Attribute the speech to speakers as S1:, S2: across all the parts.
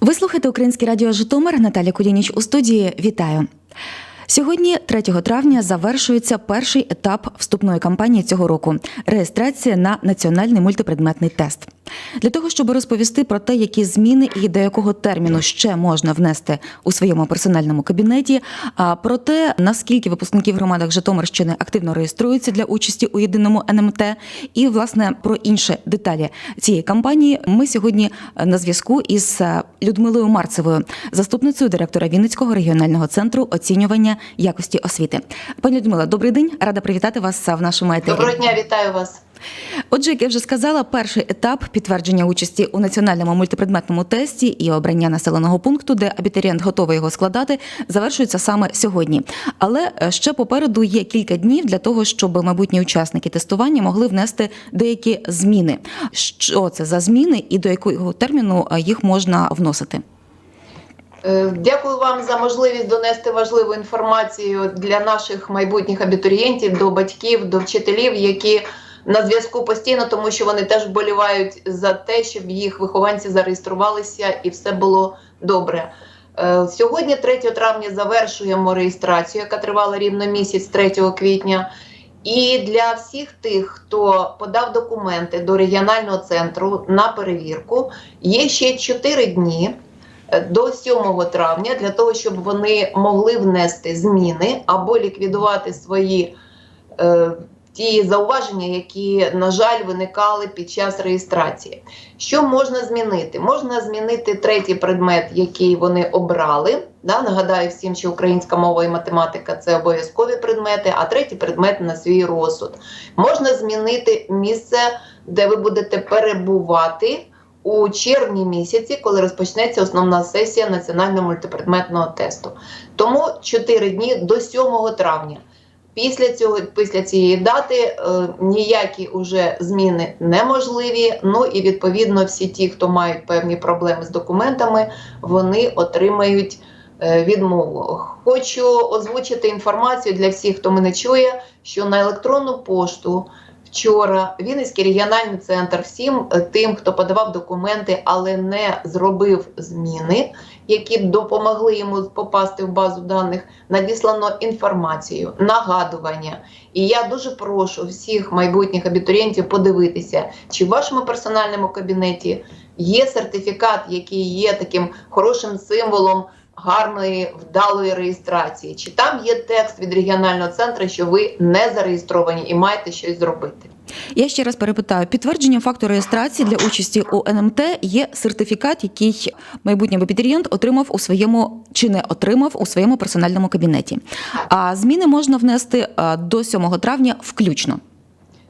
S1: Ви слухаєте Українське радіо Житомир. Наталя Кулініч у студії. Вітаю. Сьогодні, 3 травня, завершується перший етап вступної кампанії цього року реєстрація на національний мультипредметний тест. Для того, щоб розповісти про те, які зміни і до якого терміну ще можна внести у своєму персональному кабінеті, а про те, наскільки випускники в громадах Житомирщини активно реєструються для участі у єдиному НМТ, і власне про інші деталі цієї кампанії, ми сьогодні на зв'язку із е, Людмилою Марцевою, заступницею директора Вінницького регіонального центру оцінювання якості освіти. Пані Людмила, добрий день, рада привітати вас в нашому етері.
S2: Доброго дня, вітаю вас.
S1: Отже, як я вже сказала, перший етап підтвердження участі у національному мультипредметному тесті і обрання населеного пункту, де абітурієнт готовий його складати, завершується саме сьогодні. Але е, ще попереду є кілька днів для того, щоб майбутні учасники тестування могли внести деякі зміни. Що це за зміни і до якого терміну е, їх можна вносити?
S2: Е, Дякую вам за можливість донести важливу інформацію для наших майбутніх абітурієнтів, до батьків, до вчителів, які на зв'язку постійно, тому що вони теж вболівають за те, щоб їх вихованці зареєструвалися і все було добре. Е, Сьогодні, 3 травня, завершуємо реєстрацію, яка тривала рівно місяць 3 квітня. І для всіх тих, хто подав документи до регіонального центру на перевірку, є ще 4 дні е, до 7 травня для того, щоб вони могли внести зміни або ліквідувати свої е, ті зауваження, які, на жаль, виникали під час реєстрації. Що можна змінити? Можна змінити третій предмет, який вони обрали. Да? Нагадаю всім, що українська мова і математика це обов'язкові предмети, а третій предмет на свій розсуд. Можна змінити місце, де ви будете перебувати. У червні місяці, коли розпочнеться основна сесія національного мультипредметного тесту, тому 4 дні до 7 травня. Після цього, після цієї дати, е, ніякі уже зміни неможливі. Ну і відповідно всі ті, хто мають певні проблеми з документами, вони отримають е, відмову. Хочу озвучити інформацію для всіх, хто мене чує, що на електронну пошту. Вчора Вінницький регіональний центр всім е, тим, хто подавав документи, але не зробив зміни, які б допомогли йому попасти в базу даних, надіслано інформацію, нагадування. І я дуже прошу всіх майбутніх абітурієнтів подивитися, чи в вашому персональному кабінеті є сертифікат, який є таким хорошим символом. Гарної вдалої реєстрації, чи там є текст від регіонального центру, що ви не зареєстровані і маєте щось зробити?
S1: Я ще раз перепитаю: підтвердженням факту реєстрації для участі у НМТ є сертифікат, який майбутній абітурієнт отримав у своєму чи не отримав у своєму персональному кабінеті. А зміни можна внести е, до 7 травня включно.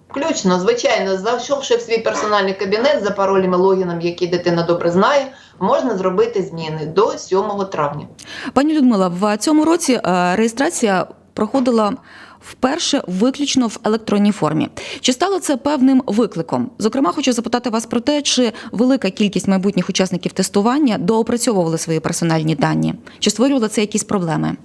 S2: Включно, звичайно, зайшовши в свій персональний кабінет за паролем і логіном, який дитина добре знає, можна зробити зміни до 7 травня.
S1: Пані Людмила, в цьому році е, реєстрація проходила вперше виключно в електронній формі. Чи стало це певним викликом? Зокрема, хочу запитати вас про те, чи велика кількість майбутніх учасників тестування доопрацьовували свої персональні дані, чи створювали це якісь проблеми?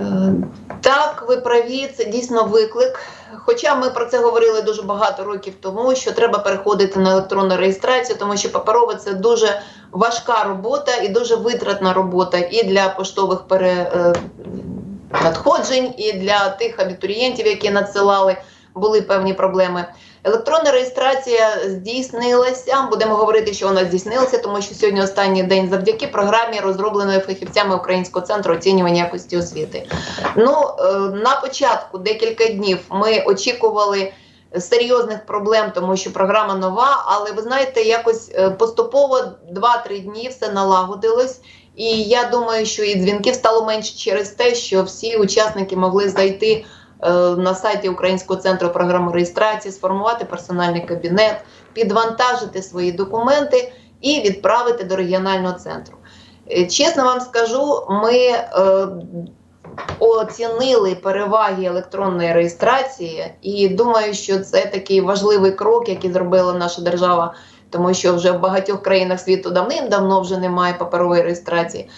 S2: Е, Так, ви праві, це дійсно виклик. Хоча ми про це говорили дуже багато років тому, що треба переходити на електронну реєстрацію, тому що паперова це дуже важка робота і дуже витратна робота і для поштових пере, е, надходжень, і для тих абітурієнтів, які надсилали, були певні проблеми. Електронна реєстрація здійснилася. Будемо говорити, що вона здійснилася, тому що сьогодні останній день завдяки програмі, розробленої фахівцями Українського центру оцінювання якості освіти. Ну е, на початку декілька днів ми очікували. Серйозних проблем, тому що програма нова, але ви знаєте, якось е, поступово 2-3 дні все налагодилось. І я думаю, що і дзвінків стало менше через те, що всі учасники могли зайти на сайті Українського центру програми реєстрації, сформувати персональний кабінет, підвантажити свої документи і відправити до регіонального центру. Е, Чесно вам скажу, ми е, оцінили переваги електронної реєстрації, і думаю, що це такий важливий крок, який зробила наша держава, тому що вже в багатьох країнах світу давним-давно вже немає паперової реєстрації.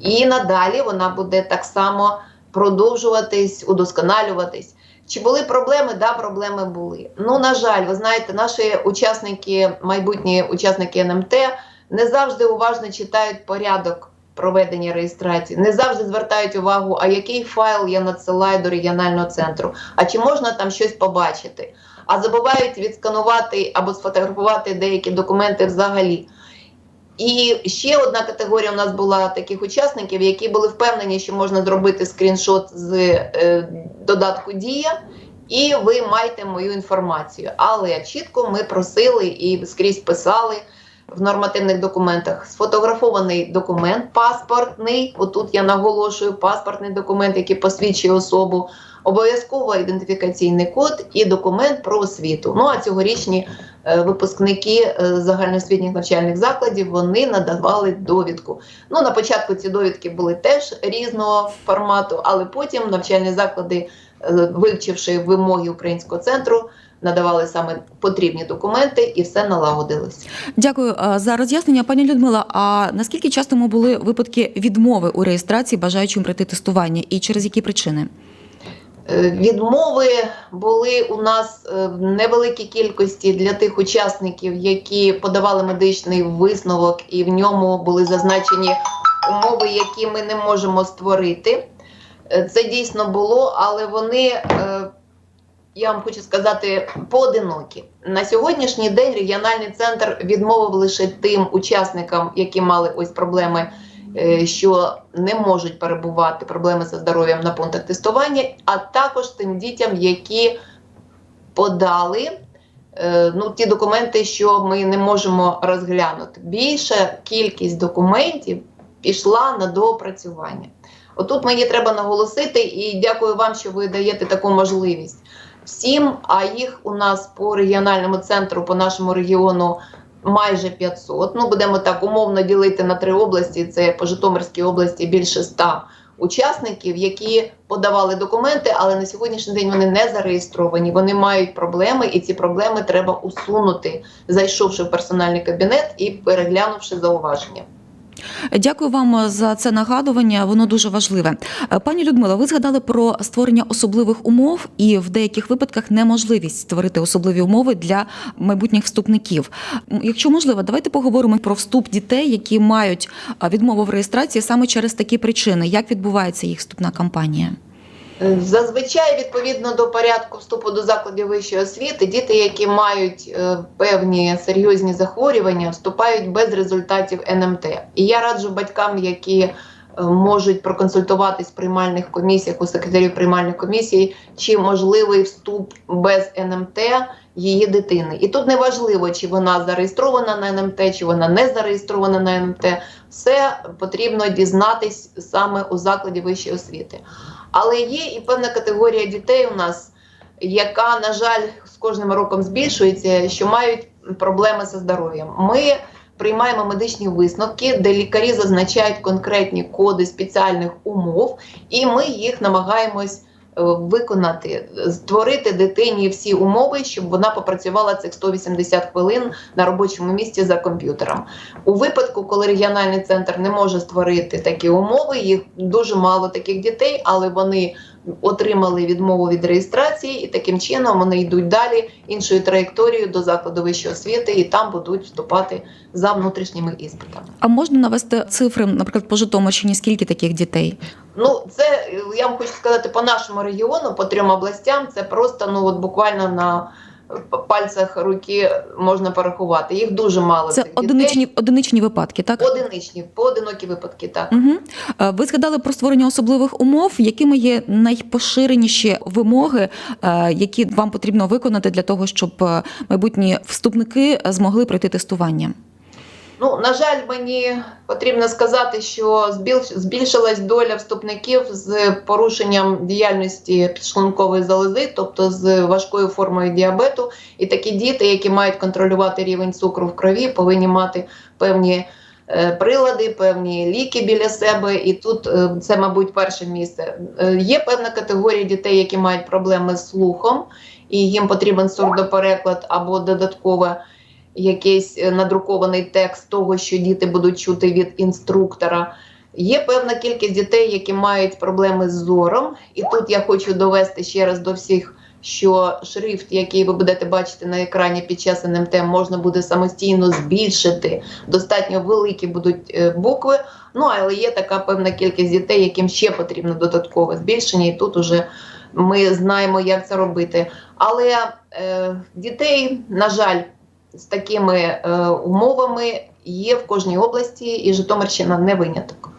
S2: І надалі вона буде так само продовжуватись, удосконалюватись. Чи були проблеми? Да, проблеми були. Ну, на жаль, ви знаєте, наші учасники, майбутні учасники НМТ, не завжди уважно читають порядок проведення реєстрації, не завжди звертають увагу, а який файл я надсилаю до регіонального центру, а чи можна там щось побачити. А забувають відсканувати або сфотографувати деякі документи взагалі. І ще одна категорія у нас була таких учасників, які були впевнені, що можна зробити скріншот з е, додатку Дія, і ви маєте мою інформацію. Але чітко ми просили і скрізь писали в нормативних документах сфотографований документ паспортний. Отут я наголошую паспортний документ, який посвідчує особу. Обов'язково ідентифікаційний код і документ про освіту. Ну а цьогорічні е, випускники е, загальноосвітніх навчальних закладів вони надавали довідку. Ну на початку ці довідки були теж різного формату, але потім навчальні заклади, е, вивчивши вимоги українського центру, надавали саме потрібні документи, і все налагодилось.
S1: Дякую за роз'яснення, пані Людмила. А наскільки часто були випадки відмови у реєстрації бажаючим пройти тестування, і через які причини?
S2: Е, Відмови були у нас е, в невеликій кількості для тих учасників, які подавали медичний висновок, і в ньому були зазначені умови, які ми не можемо створити. Е, Це дійсно було, але вони, я вам хочу сказати, поодинокі. На сьогоднішній день регіональний центр відмовив лише тим учасникам, які мали ось проблеми що не можуть перебувати проблеми зі здоров'ям на пунктах тестування, а також тим дітям, які подали е, ну, ті документи, що ми не можемо розглянути. Більша кількість документів пішла на доопрацювання. Отут мені треба наголосити, і дякую вам, що ви даєте таку можливість. Всім, а їх у нас по регіональному центру, по нашому регіону майже 500. Ну, будемо так умовно ділити на три області. Це по Житомирській області більше 100 учасників, які подавали документи, але на сьогоднішній день вони не зареєстровані. Вони мають проблеми, і ці проблеми треба усунути, зайшовши в персональний кабінет і переглянувши зауваження.
S1: Дякую вам за це нагадування. Воно дуже важливе. Е, Пані Людмила, ви згадали про створення особливих умов і в деяких випадках неможливість створити особливі умови для майбутніх вступників. Якщо можливо, давайте поговоримо про вступ дітей, які мають відмову в реєстрації саме через такі причини. Як відбувається їх вступна кампанія?
S2: Е, Зазвичай, відповідно до порядку вступу до закладів вищої освіти, діти, які мають е, певні серйозні захворювання, вступають без результатів НМТ. І я раджу батькам, які е, можуть проконсультуватись в приймальних комісіях у секретарів приймальних комісій, чи можливий вступ без НМТ її дитини. І тут не важливо, чи вона зареєстрована на НМТ, чи вона не зареєстрована на НМТ. Все потрібно дізнатись саме у закладі вищої освіти. Але є і певна категорія дітей у нас, яка, на жаль, з кожним роком збільшується, що мають проблеми зі здоров'ям. Ми приймаємо медичні висновки, де лікарі зазначають конкретні коди спеціальних умов, і ми їх намагаємось виконати, створити дитині всі умови, щоб вона попрацювала цих 180 хвилин на робочому місці за комп'ютером. У випадку, коли регіональний центр не може створити такі умови, їх дуже мало таких дітей, але вони отримали відмову від реєстрації, і таким чином вони йдуть далі іншою траєкторією до закладу вищої освіти, і там будуть вступати за внутрішніми іспитами.
S1: А можна навести цифри, наприклад, по Житомирщині, скільки таких дітей?
S2: Ну, це я вам хочу сказати по нашому регіону, по трьом областям. Це просто ну от буквально на пальцях руки можна порахувати. Їх дуже мало.
S1: Це
S2: цих дітей.
S1: одиничні, одиничні випадки, так?
S2: Одиничні, поодинокі випадки, так.
S1: Угу. Ви згадали про створення особливих умов, якими є найпоширеніші вимоги, е, які вам потрібно виконати для того, щоб е, майбутні вступники змогли пройти тестування.
S2: Ну, на жаль, мені потрібно сказати, що збільшилась доля вступників з порушенням діяльності підшлункової залози, тобто з важкою формою діабету. І такі діти, які мають контролювати рівень цукру в крові, повинні мати певні е, прилади, певні ліки біля себе. І тут е, це, мабуть, перше місце. Е, Є певна категорія дітей, які мають проблеми з слухом, і їм потрібен сурдопереклад або додаткове якийсь е, надрукований текст того, що діти будуть чути від інструктора. Є певна кількість дітей, які мають проблеми з зором, і тут я хочу довести ще раз до всіх що шрифт, який ви будете бачити на екрані під час НМТ, можна буде самостійно збільшити. Достатньо великі будуть е, букви. Ну але є така певна кількість дітей, яким ще потрібно додаткове збільшення, і тут уже ми знаємо, як це робити. Але е, дітей, на жаль, з такими е, умовами є в кожній області, і Житомирщина не виняток.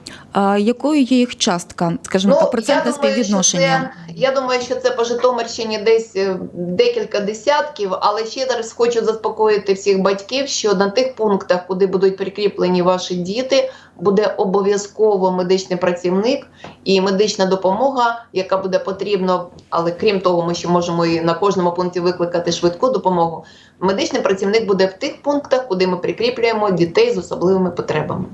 S1: Якою є їх частка, скажімо так, процентне
S2: Ну, я думаю,
S1: співвідношення?
S2: Це, я думаю, що це по Житомирщині десь е, декілька десятків, але ще раз хочу заспокоїти всіх батьків, що на тих пунктах, куди будуть прикріплені ваші діти, буде обов'язково медичний працівник і медична допомога, яка буде потрібна. Але крім того, ми ще можемо і на кожному пункті викликати швидку допомогу. Медичний працівник буде в тих пунктах, куди ми прикріплюємо дітей з особливими потребами.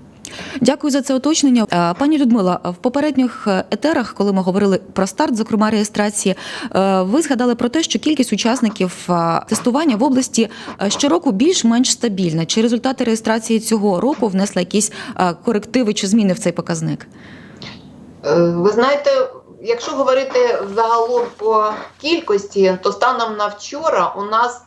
S1: Дякую за це уточнення. Е, Пані Людмила, в попередніх е, етерах, коли ми говорили про старт, зокрема реєстрації, е, ви згадали про те, що кількість учасників тестування в області щороку більш-менш стабільна. Чи результати реєстрації цього року внесли якісь корективи чи зміни в цей показник?
S2: Ви знаєте, якщо говорити загалом по кількості, то станом на вчора у нас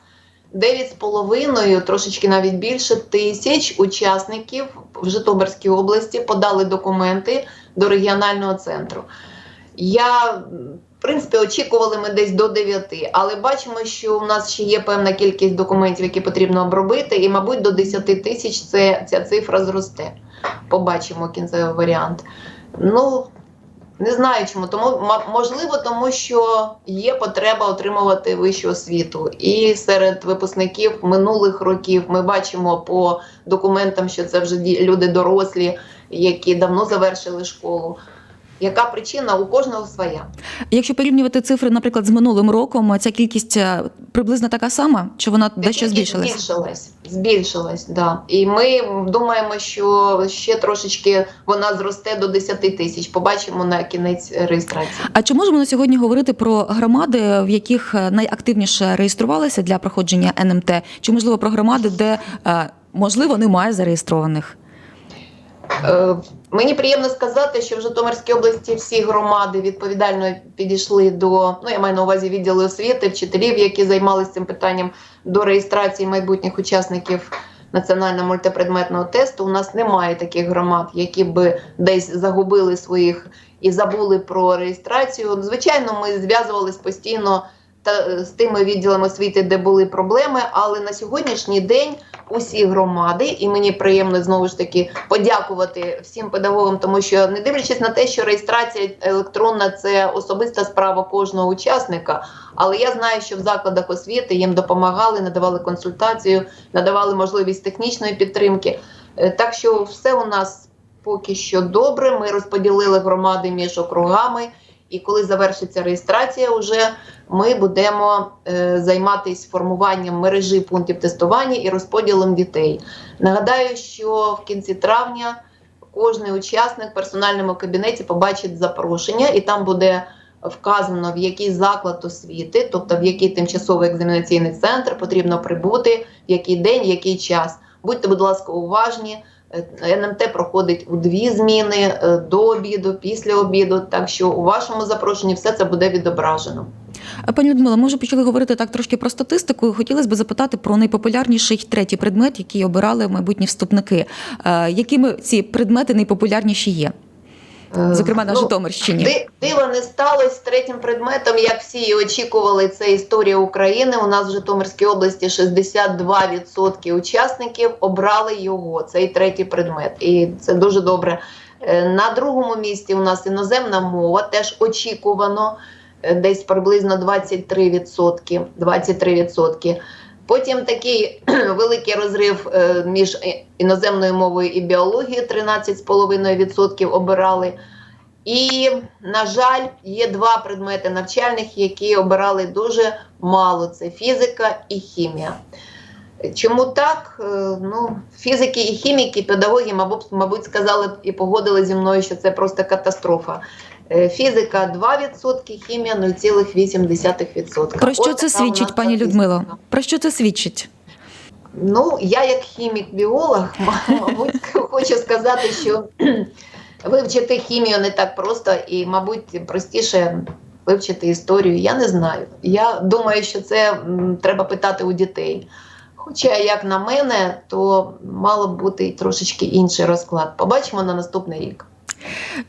S2: 9,5, трошечки навіть більше тисяч учасників в Житомирській області подали документи до регіонального центру. Я, в принципі, очікували ми десь до 9, але бачимо, що у нас ще є певна кількість документів, які потрібно обробити, і, мабуть, до 10 тисяч ця цифра зросте. Побачимо кінцевий варіант. Ну, не знаю чому. Тому можливо, тому що є потреба отримувати вищу освіту. І серед випускників минулих років ми бачимо по документам, що це вже люди дорослі, які давно завершили школу. Яка причина у кожного своя?
S1: Якщо порівнювати цифри, наприклад, з минулим роком, ця кількість е, приблизно така сама, чи вона дещо збільшилась?
S2: Збільшилась, збільшилась, да. І ми думаємо, що ще трошечки вона зросте до 10 тисяч. Побачимо на кінець реєстрації.
S1: А чи можемо на сьогодні говорити про громади, в яких е, найактивніше реєструвалися для проходження НМТ? Чи можливо про громади, де е, можливо немає зареєстрованих?
S2: Е, Мені приємно сказати, що в Житомирській області всі громади відповідально підійшли до ну я маю на увазі відділи освіти, вчителів, які займалися цим питанням до реєстрації майбутніх учасників національного мультипредметного тесту. У нас немає таких громад, які би десь загубили своїх і забули про реєстрацію. Звичайно, ми зв'язувались постійно та е, з тими відділами освіти, де були проблеми, але на сьогоднішній день усі громади, і мені приємно знову ж таки подякувати всім педагогам, тому що не дивлячись на те, що реєстрація електронна це особиста справа кожного учасника. Але я знаю, що в закладах освіти їм допомагали, надавали консультацію, надавали можливість технічної підтримки. Е, Так що все у нас поки що добре. Ми розподілили громади між округами. І коли завершиться реєстрація, вже ми будемо е, займатися формуванням мережі пунктів тестування і розподілом дітей. Нагадаю, що в кінці травня кожний учасник в персональному кабінеті побачить запрошення, і там буде вказано, в який заклад освіти, тобто в який тимчасовий екзаменаційний центр потрібно прибути, в який день, в який час. Будьте, будь ласка, уважні. Е, НМТ проходить у дві зміни е, до обіду, після обіду. Так що у вашому запрошенні все це буде відображено.
S1: Пані Людмила, ми вже почали говорити так трошки про статистику. Хотілося б запитати про найпопулярніший третій предмет, який обирали майбутні вступники. Е, Якими ці предмети найпопулярніші є,
S2: Е,
S1: зокрема на
S2: ну,
S1: Житомирщині?
S2: Ди- Дива не сталося третім предметом, як всі і очікували. Це історія України. У нас в Житомирській області 62% учасників обрали його. Цей третій предмет, і це дуже добре. Е, На другому місці у нас іноземна мова, теж очікувано, е, десь приблизно 23%. 23%. Потім такий великий розрив е, між іноземною мовою і біологією 13,5% обирали. І, на жаль, є два предмети навчальних, які обирали дуже мало: це фізика і хімія. Чому так? Е, Ну, фізики і хіміки, педагоги, мабуть, сказали і погодили зі мною, що це просто катастрофа. Е, Фізика 2%, хімія 0,8%.
S1: Про що
S2: От
S1: це свідчить, пані. Людмило? Про що це свідчить?
S2: Ну, я як хімік-біолог, мабуть, хочу сказати, що вивчити хімію не так просто і, мабуть, простіше вивчити історію. Я не знаю. Я думаю, що це треба питати у дітей. Хоча, як на мене, то мало б бути трошечки інший розклад. Побачимо на наступний рік.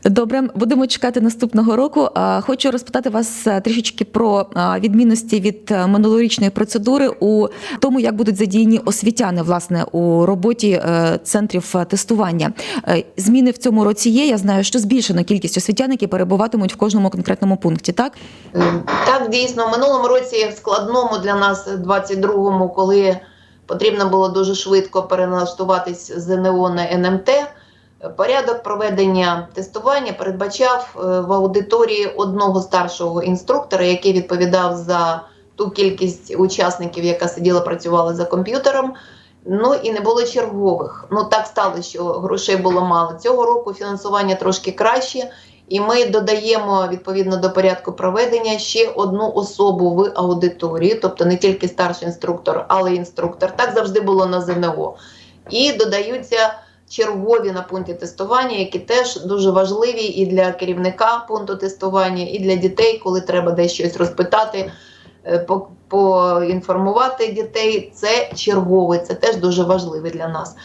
S1: Добре, будемо чекати наступного року. Хочу розпитати вас е, трішечки про відмінності від е, минулорічної процедури у тому, як будуть задіяні освітяни власне у роботі е, центрів е, тестування. Е, Зміни в цьому році є. Я знаю, що збільшено кількість освітян, які перебуватимуть в кожному конкретному пункті. Так
S2: Е, Так, дійсно, в минулому році складному для нас, 22-му, коли потрібно було дуже швидко переналаштуватись з ЗНО на НМТ, порядок проведення тестування передбачав е, в аудиторії одного старшого інструктора, який відповідав за ту кількість учасників, яка сиділа, працювала за комп'ютером. Ну і не було чергових. Ну так сталося, що грошей було мало. Цього року фінансування трошки краще. І ми додаємо відповідно до порядку проведення ще одну особу в аудиторії, тобто не тільки старший інструктор, але й інструктор. Так завжди було на ЗНО. І додаються чергові на пункті тестування, які теж дуже важливі і для керівника пункту тестування, і для дітей, коли треба десь щось розпитати, е, по- поінформувати дітей. Це черговий, це теж дуже важливе для нас.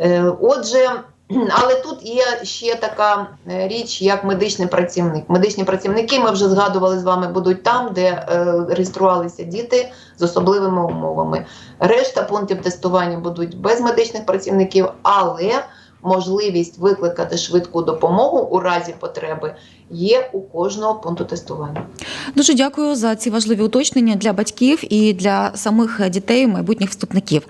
S2: Е, Отже, але тут є ще така е, річ, як медичний працівник. Медичні працівники, ми вже згадували з вами, будуть там, де е, реєструвалися діти з особливими умовами. Решта пунктів тестування будуть без медичних працівників, але можливість викликати швидку допомогу у разі потреби є у кожного пункту тестування.
S1: Дуже дякую за ці важливі уточнення для батьків і для самих дітей, майбутніх вступників.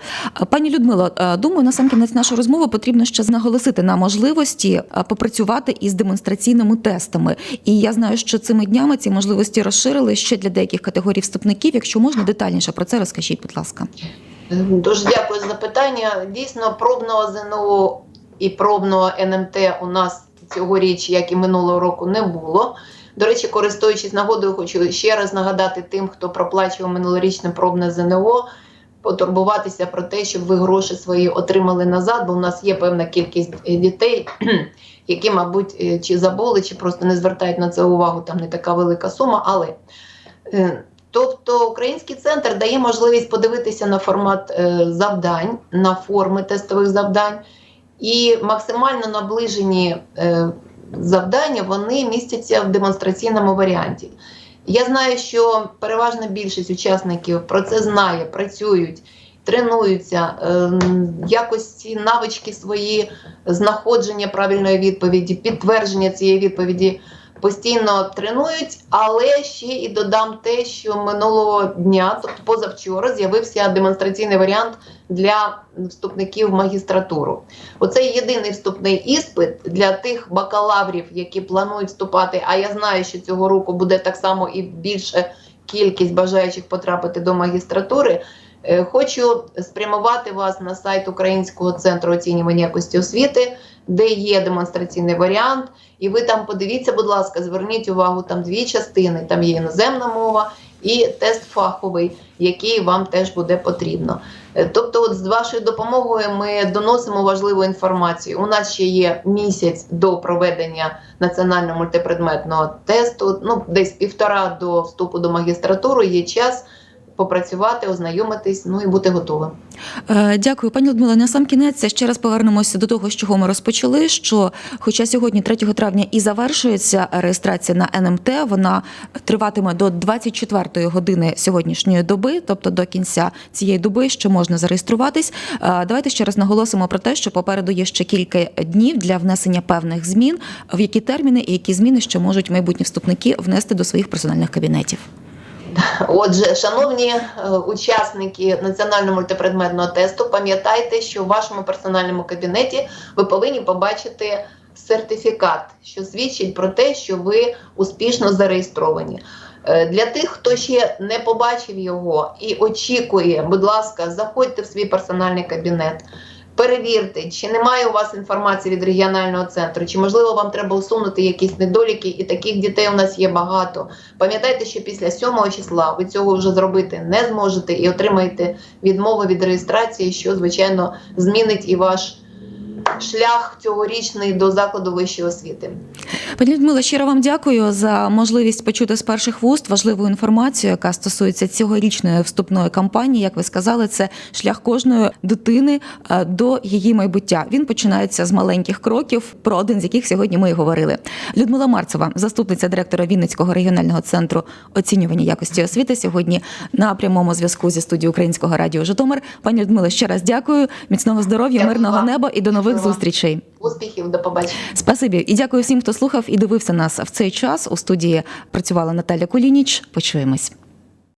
S1: Пані Людмило, е, думаю, на сам кінець нашої розмови потрібно ще наголосити на можливості е, попрацювати із демонстраційними тестами. І я знаю, що цими днями ці можливості розширили ще для деяких категорій вступників. Якщо можна детальніше про це розкажіть, будь ласка.
S2: Дуже дякую за запитання. Дійсно, пробного ЗНО і пробного НМТ у нас цьогоріч, як і минулого року, не було. До речі, користуючись нагодою, хочу ще раз нагадати тим, хто проплачував минулорічне пробне ЗНО, потурбуватися про те, щоб ви гроші свої отримали назад, бо у нас є певна кількість е, дітей, які, мабуть, е, чи забули, чи просто не звертають на це увагу. Там не така велика сума, але. е, Тобто український центр дає можливість подивитися на формат завдань, на форми тестових завдань, і максимально наближені е, завдання вони містяться в демонстраційному варіанті. Я знаю, що переважна більшість учасників про це знає, працюють, тренуються, е, якось ці навички свої знаходження правильної відповіді, підтвердження цієї відповіді постійно тренують, але ще і додам те, що минулого дня, тобто позавчора, з'явився демонстраційний варіант для вступників в магістратуру. Оце єдиний вступний іспит для тих бакалаврів, які планують вступати. А я знаю, що цього року буде так само і більше кількість бажаючих потрапити до магістратури. Е, Хочу спрямувати вас на сайт Українського центру оцінювання якості освіти, де є демонстраційний варіант. І ви там подивіться, будь ласка, зверніть увагу, там дві частини: там є іноземна мова і тест фаховий, який вам теж буде потрібно. Е, Тобто, от з вашою допомогою ми доносимо важливу інформацію. У нас ще є місяць до проведення національного мультипредметного тесту. Ну, десь півтора до вступу до магістратури є час попрацювати, ознайомитись, ну і бути готовим.
S1: Е, Дякую, пані Людмила. На сам кінець ще раз повернемося до того, з чого ми розпочали. Що, хоча сьогодні, 3 травня, і завершується реєстрація на НМТ, вона триватиме до 24 години сьогоднішньої доби, тобто до кінця цієї доби, що можна зареєструватись. Е, Давайте ще раз наголосимо про те, що попереду є ще кілька днів для внесення певних змін, в які терміни і які зміни ще можуть майбутні вступники внести до своїх персональних кабінетів.
S2: Отже, шановні е, учасники національного мультипредметного тесту, пам'ятайте, що в вашому персональному кабінеті ви повинні побачити сертифікат, що свідчить про те, що ви успішно зареєстровані. Е, Для тих, хто ще не побачив його і очікує, будь ласка, заходьте в свій персональний кабінет. Перевірте, чи немає у вас інформації від регіонального центру, чи можливо вам треба усунути якісь недоліки, і таких дітей у нас є багато. Пам'ятайте, що після 7 числа ви цього вже зробити не зможете і отримаєте відмову від реєстрації, що звичайно змінить і ваш шлях цьогорічний до закладу вищої освіти.
S1: Пані Людмила, щиро вам дякую за можливість почути з перших вуст важливу інформацію, яка стосується цьогорічної вступної кампанії. Як ви сказали, це шлях кожної дитини е, до її майбуття. Він починається з маленьких кроків, про один з яких сьогодні ми і говорили. Людмила Марцева, заступниця директора Вінницького регіонального центру оцінювання якості освіти, сьогодні на прямому зв'язку зі студією Українського радіо Житомир. Пані Людмила, ще раз дякую. Міцного здоров'я, мирного неба і до нових зустрічей.
S2: Успіхів, до побачення.
S1: Спасибі і дякую всім, хто слухав і дивився нас в цей час. У студії працювала Наталя Кулініч. Почуємось.